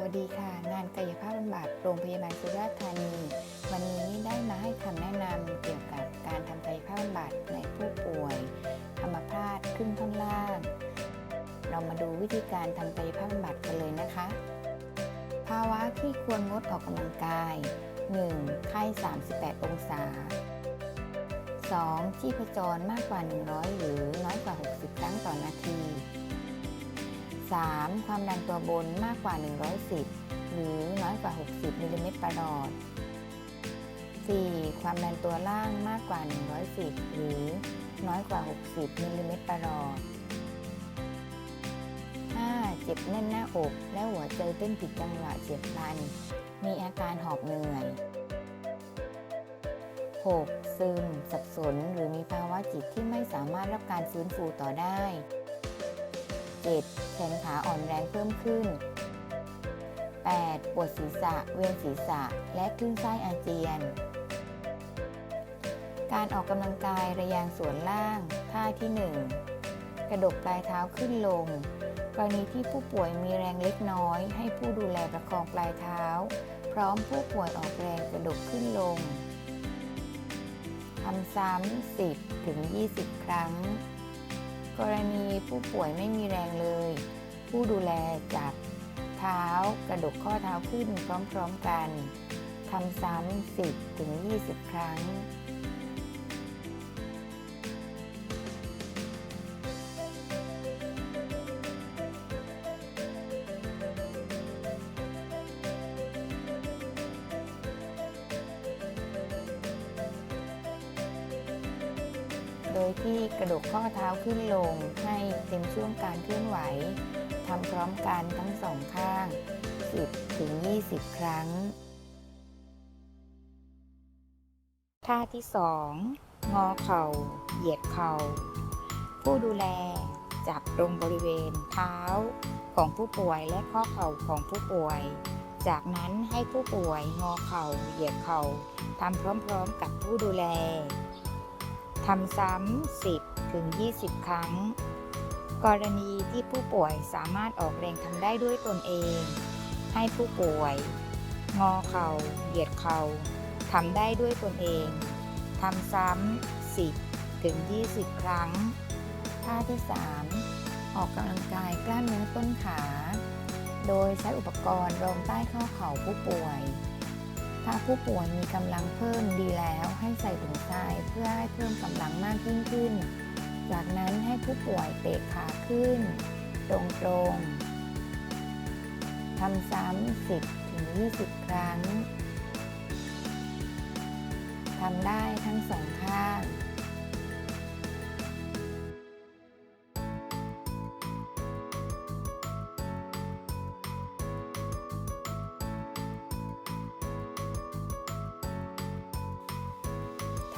วัสดีค่ะ งานกายภาพบำบัดโรงพยาบาลสุราษฎร์ธานี วันนี้ได้มาให้คำแนะนำเกี่ยวกับการทำกายภาพบำบัดในผู้ป่วยอัมพาตครึ่งท่อนล่าง เรามาดูวิธีการทำกายภาพบำบัดกันเลยนะคะ ภาวะที่ควรงดออกกำลังกาย 1. ไข้ 38 องศา 2. ชีพจรมากกว่า 100 หรือน้อยกว่า 60 ครั้งต่อนาที 3. ความดันตัวบนมากกว่า 110 หรือน้อยกว่า 60มิลลิเมตรประหลอด 4. ความดันตัวล่างมากกว่า 110 หรือน้อยกว่า 60มิลลิเมตรประหลอด 5. เจ็บแน่นหน้าอกและหัวใจเต้นผิดจังหวะเฉียบพลัน มีอาการหอบเหนื่อย 6. ซึม สับสน หรือมีภาวะจิตที่ไม่สามารถรับการฟื้นฟูต่อได้ 7. แขนขาอ่อนแรงเพิ่มขึ้น 8. ปวดศีรษะ เวียนศีรษะ และคลื่นไส้อาเจียน การออกกำลังกายระยางส่วนล่างท่าที่ 1 กระดกปลายเท้าขึ้นลง กรณีที่ผู้ป่วยมีแรงเล็กน้อย ให้ผู้ดูแลประคองปลายเท้า พร้อมผู้ป่วยออกแรงกระดกขึ้นลงทำซ้ำ10ถึง20 ครั้ง กรณีผู้ป่วยไม่มีแรงเลย ผู้ดูแลจับเท้ากระดกข้อเท้าขึ้นพร้อมๆกันทำซ้ำ10ถึง20 ครั้ง โดยที่กระดกข้อเท้าขึ้นลงให้เต็มช่วงการเคลื่อนไหวทำพร้อมกันทั้งสองข้าง 10ถึง20 ครั้ง ท่าที่ 2 งอเข่า เหยียดเข่า ผู้ดูแลจับตรงบริเวณเท้าของผู้ป่วยและข้อเข่าของผู้ป่วย จากนั้นให้ผู้ป่วยงอเข่า เหยียดเข่าทำพร้อมๆกับผู้ดูแล ทำซ้ำ10ถึง20 ครั้ง กรณีที่ผู้ป่วยสามารถออกแรงทำได้ด้วยตนเอง ให้ผู้ป่วย งอเข่า เหยียดเข่าทำได้ด้วยตนเองทำซ้ำ10ถึง20 ครั้ง ท่าที่ 3 ออกกำลังกายกล้ามเนื้อต้นขา โดยใช้อุปกรณ์รองใต้ข้อเข่าผู้ป่วย ถ้าผู้ป่วยมีกำลังเพิ่มดีแล้วให้ใส่ถุงทรายเพื่อให้เพิ่มกำลังมากยิ่งขึ้น จากนั้นให้ผู้ป่วยเตะขาขึ้น ตรงๆทำซ้ำ10ถึง20 ครั้งทำได้ทั้งสองข้าง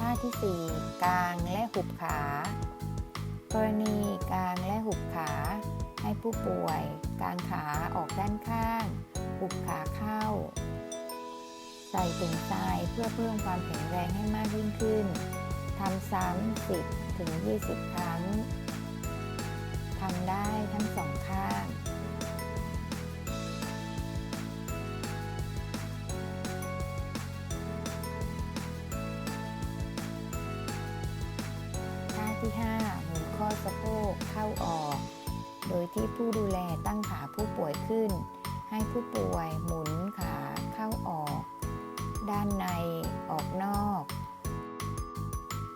ท่าที่ 4กางและหุบขากรณีกางและหุบขา ให้ผู้ป่วยกางขาออกด้านข้าง หุบขาเข้า ใส่ถุงทรายเพื่อเพิ่มความแข็งแรงให้มากยิ่งขึ้นทำซ้ำ10ถึง20 ครั้งทำได้ทั้งสองข้าง สะโพกเข้าออก โดยที่ผู้ดูแลตั้งขาผู้ป่วยขึ้น ให้ผู้ป่วยหมุนขาเข้าออก ด้านในออกนอก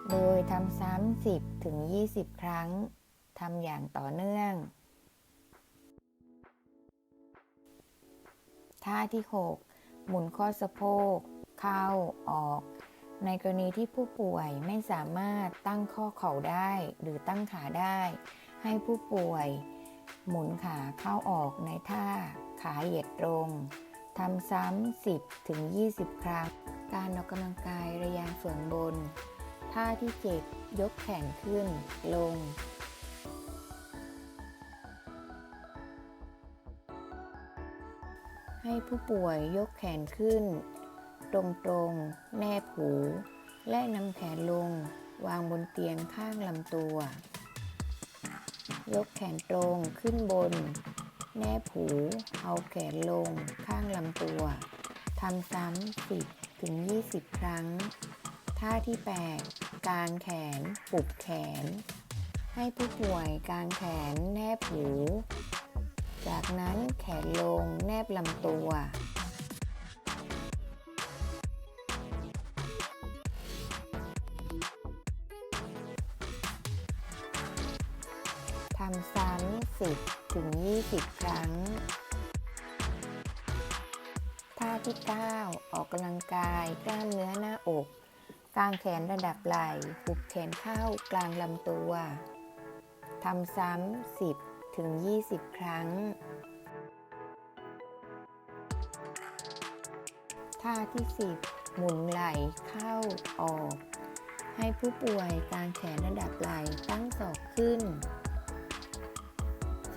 โดยทำซ้ำ10ถึง20 ครั้งทำอย่างต่อเนื่องท่าที่ 6 หมุนข้อสะโพก เข้าออก ในกรณีที่ผู้ป่วยไม่สามารถตั้งข้อเข่าได้หรือตั้งขาได้ ให้ผู้ป่วยหมุนขาเข้าออกในท่าขาเหยียดตรงทำซ้ำ 10ถึง20 ครั้ง การออกกำลังกายระยางส่วนบน ท่าที่เจ็ดยกแขนขึ้น ลง ให้ผู้ป่วยยกแขนขึ้น ตรงๆ แนบหู และนำแขนลง วางบนเตียงข้างลำตัว ยกแขนตรงขึ้นบน แนบหู เอาแขนลงข้างลำตัว ทำซ้ำ10ถึง 20 ครั้ง ท่าที่ 8 กางแขนปลุกแขน ให้ผู้ป่วยกางแขนแนบหู จากนั้นแขนลงแนบลำตัว 10ถึง20 ครั้ง ท่าที่ 9 ออกกำลังกายกล้ามเนื้อหน้าอก กางแขนระดับไหล่หุบแขนเข้ากลางลำตัวทำซ้ำ 10ถึง20 ครั้ง ท่าที่ 10 หมุนไหล่เข้าออก ให้ผู้ป่วยกางแขนระดับไหล่ตั้งศอกขึ้น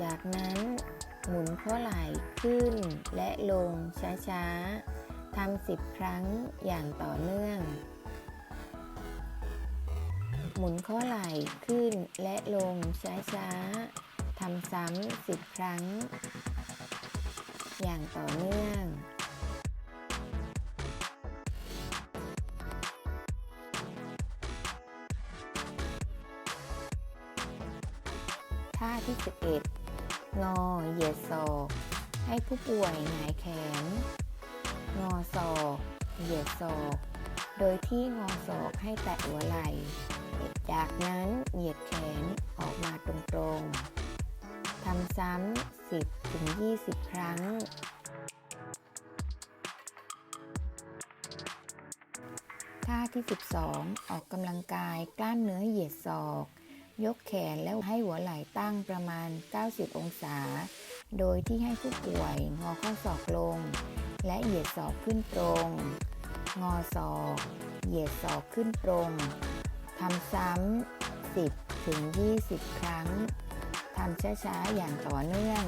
จากนั้นหมุนข้อไหล่ขึ้นและลงช้าๆ ทำสิบครั้งอย่างต่อเนื่อง หมุนข้อไหล่ขึ้นและลงช้าๆ ทำซ้ำสิบครั้ง อย่างต่อเนื่องท่าที่ 11 งอเหยียดศอก ให้ผู้ป่วยหงายแขน งอศอกเหยียดศอก โดยที่งอศอกให้แตะหัวไหล่จากนั้นเหยียดแขนออกมาตรงๆทำซ้ำ 10ถึง20 ครั้ง ท่าที่ 12 ออกกำลังกายกล้ามเนื้อเหยียดศอก ยกแขนแล้วให้หัวไหล่ตั้งประมาณ 90 องศา โดยที่ให้ผู้ป่วยงอข้อศอกลง และเหยียดศอกขึ้นตรง งอศอก เหยียดศอกขึ้นตรงทำซ้ำ 10 ถึง 20 ครั้งทำช้าๆ อย่างต่อเนื่อง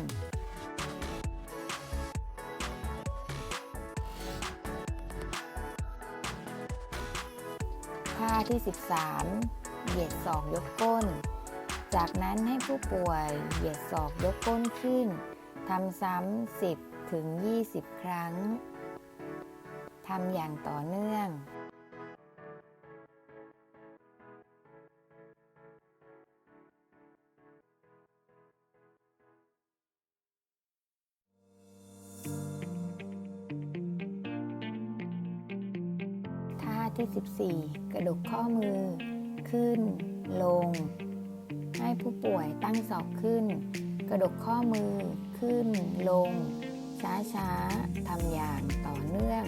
ท่าที่ 13 เหยียดศอกยกก้น จากนั้นให้ผู้ป่วยเหยียดศอกยกก้นขึ้นทำซ้ำ10ถึง20 ครั้งทำอย่างต่อเนื่องท่าที่ 14 กระดกข้อมือ ขึ้น ลง ให้ผู้ป่วยตั้งศอกขึ้น กระดกข้อมือขึ้น ลง ช้าๆทำอย่างต่อเนื่อง